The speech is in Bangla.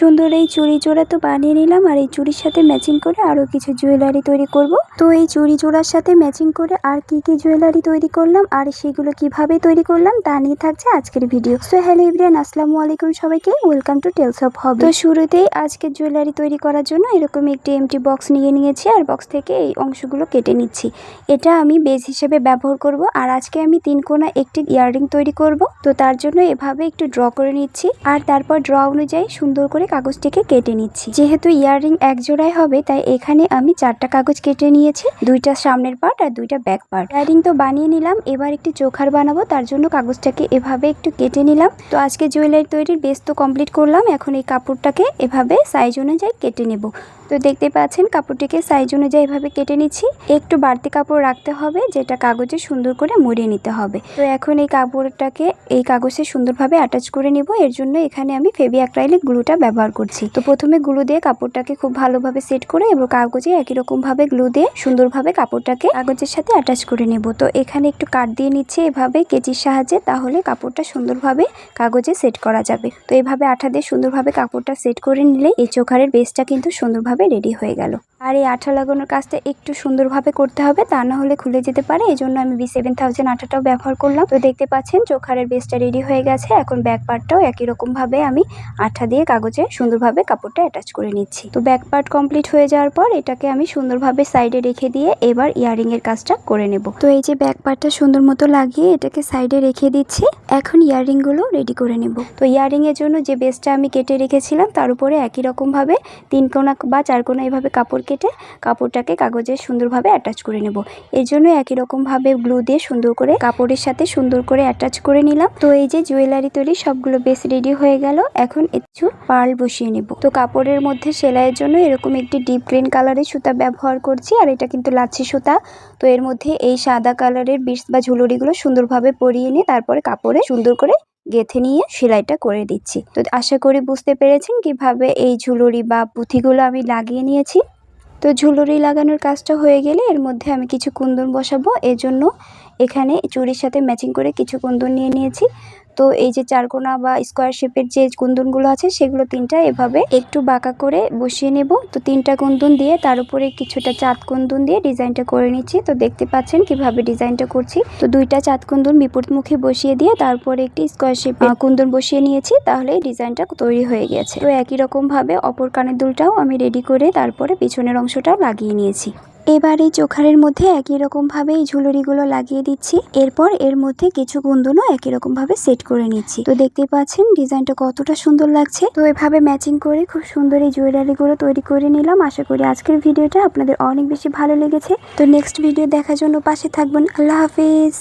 সুন্দর এই চুড়ি জোড়া তো বানিয়ে নিলাম আর এই চুড়ির সাথে ম্যাচিং করে আরও কিছু জুয়েলারি তৈরি করব। তো এই চুড়ি জোড়ার সাথে ম্যাচিং করে আর কি কি জুয়েলারি তৈরি করলাম আর সেগুলো কীভাবে তৈরি করলাম তা নিয়ে থাকছে আজকের ভিডিও সো হ্যালো ইব্রিয়ান আসসালামু আলাইকুম সবাইকে। ওয়েলকাম টু টেলস অফ হব তো শুরুতেই আজকে জুয়েলারি তৈরি করার জন্য এরকম একটি এমটি বক্স নিয়ে নিয়েছি আর বক্স থেকে এই অংশগুলো কেটে নিচ্ছি। এটা আমি বেজ হিসেবে ব্যবহার করব আর আজকে আমি তিন কোনা একটি ইয়াররিং তৈরি করব। তো তার জন্য এভাবে একটু ড্র করে নিচ্ছি। আর তারপর ড্র অনুযায়ী সুন্দর করে কাগজটিকে কেটে নিচ্ছি। যেহেতু ইয়াররিং এক জোড়ায় হবে, তাই এখানে আমি চারটা কাগজ কেটে নিয়েছি, দুইটা সামনের পার্ট আর দুইটা ব্যাক পার্ট। ইয়াররিং তো বানিয়ে নিলাম, এবার একটি চোখার বানাবো, তার জন্য কাগজটাকে এভাবে একটু কেটে নিলাম। তো আজকে জুয়েলারি তৈরির বেস তো কমপ্লিট করলাম, এখন এই কাপড়টাকে এভাবে সাইজ অনুযায়ী কেটে নেব। তো দেখতে পাচ্ছেন কাপড়টিকে সাইজ অনুযায়ী এভাবে কেটে নিচ্ছি। একটু বাড়তি কাপড় রাখতে হবে, যেটা কাগজে সুন্দর করে মুড়িয়ে নিতে হবে। তো এখন এই কাপড়টাকে, এই কাগজে সুন্দরভাবে অ্যাটাচ করে নিব। এর জন্য এখানে আমি ফেবি অ্যাক্রাইলিক গ্লুটা ব্যবহার করছি। তো প্রথমে গ্লু দিয়ে কাপড়টাকে খুব ভালোভাবে সেট করে এবং কাগজে একই রকমভাবে গ্লু দিয়ে সুন্দরভাবে কাপড়টাকে কাগজের সাথে অ্যাটাচ করে নেব। তো এখানে একটু কাট দিয়ে নিচ্ছে এভাবে কেচির সাহায্যে, তাহলে কাপড়টা সুন্দরভাবে কাগজে সেট করা যাবে। তো এভাবে আঠা দিয়ে সুন্দরভাবে কাপড়টা সেট করে নিলে এই চোখারের বেসটা কিন্তু সুন্দরভাবে রেডি হয়ে গেল। আর এই আঠা লাগানোর কাজটা একটু সুন্দরভাবে করতে হবে, তা না হলে খুলে যেতে পারে। এই জন্য আমি বি সেভেন থাউজেন্ড আঠাটাও ব্যবহার করলাম। তো দেখতে পাচ্ছেন, চোখারের বেসটা রেডি হয়ে গেছে। এখন ব্যাক পার্টটাও একই রকম ভাবে আমি আঠা দিয়ে কাগজে সুন্দরভাবে কাপড়টা অ্যাটাচ করে নিচ্ছি। তো ব্যাক পার্ট কমপ্লিট হয়ে যাওয়ার পর এটাকে আমি সুন্দরভাবে সাইডে রেখে দিয়ে এবার ইয়ারিং এর কাজটা করে নেব। তো এই যে ব্যাক পার্টটা সুন্দর মতো লাগিয়ে এটাকে সাইডে রেখে দিচ্ছি। এখন ইয়ারিংগুলো রেডি করে নেব। তো ইয়ারিং এর জন্য যে বেসটা আমি কেটে রেখেছিলাম, তার উপরে একই রকম ভাবে তিন কোনা বা চার কোনা এভাবে কাপড় কেটে কাপড়টাকে কাগজে সুন্দরভাবে অ্যাটাচ করে নেব। এর জন্য একই রকম ভাবে গ্লু দিয়ে সুন্দর করে কাপড়ের সাথে সুন্দর করে অ্যাটাচ করে নিলাম। তো এই যে জুয়েলারি তৈরি সবগুলো বেশ রেডি হয়ে গেল। এখন একটু পার্ল বসিয়ে নেব। তো কাপড়ের মধ্যে সেলাইয়ের জন্য এরকম একটি ডিপ গ্রিন কালারের সুতা ব্যবহার করছি আর এটা কিন্তু লাচ্ছি সুতা। তো এর মধ্যে এই সাদা কালারের বিটস বা ঝুলুরিগুলো সুন্দরভাবে পরিয়ে নিয়ে তারপরে কাপড়ে সুন্দর করে গেথে নিয়ে সেলাইটা করে দিচ্ছি। তো আশা করি বুঝতে পেরেছেন কীভাবে এই ঝুলুরি বা পুঁথিগুলো আমি লাগিয়ে নিয়েছি। তো ঝুলুরি লাগানোর কাজটা হয়ে গেলে এর মধ্যে আমি কিছু কুন্দন বসাবো। এজন্য এখানে চুরির সাথে ম্যাচিং করে কিছু কুন্দন নিয়ে নিয়েছি। তো এই যে চারকোনা বা স্কোয়ার শেপের যে কুন্দনগুলো আছে, সেগুলো তিনটা এভাবে একটু বাঁকা করে বসিয়ে নেব। তো তিনটা কুন্দন দিয়ে তার উপরে কিছুটা চাঁদ কুন্দন দিয়ে ডিজাইনটা করে নিচ্ছি। তো দেখতে পাচ্ছেন কীভাবে ডিজাইনটা করছি। তো দুইটা চাঁদ কুন্দন বিপরীতমুখী বসিয়ে দিয়ে তারপরে একটি স্কোয়ার শেপের কুন্দন বসিয়ে নিয়েছি, তাহলে ডিজাইনটা তৈরি হয়ে গেছে। তো একই রকম ভাবে অপর কানের দুলটাও আমি রেডি করে তারপরে পিছনের অংশটাও লাগিয়ে নিয়েছি। এবার এই চোখারের মধ্যে একই রকম ভাবে এই ঝুলুরিগুলো লাগিয়ে দিচ্ছি। এরপর এর মধ্যে কিছু কুন্দনও একই রকম ভাবে সেট করে নিচ্ছি। তো দেখতে পাচ্ছেন, ডিজাইনটা কতটা সুন্দর লাগছে। তো এভাবে ম্যাচিং করে খুব সুন্দর এই জুয়েলারিগুলো তৈরি করে নিলাম। আশা করি আজকের ভিডিওটা আপনাদের অনেক বেশি ভালো লেগেছে। তো নেক্সট ভিডিও দেখার জন্য পাশে থাকবেন। আল্লাহ হাফিজ।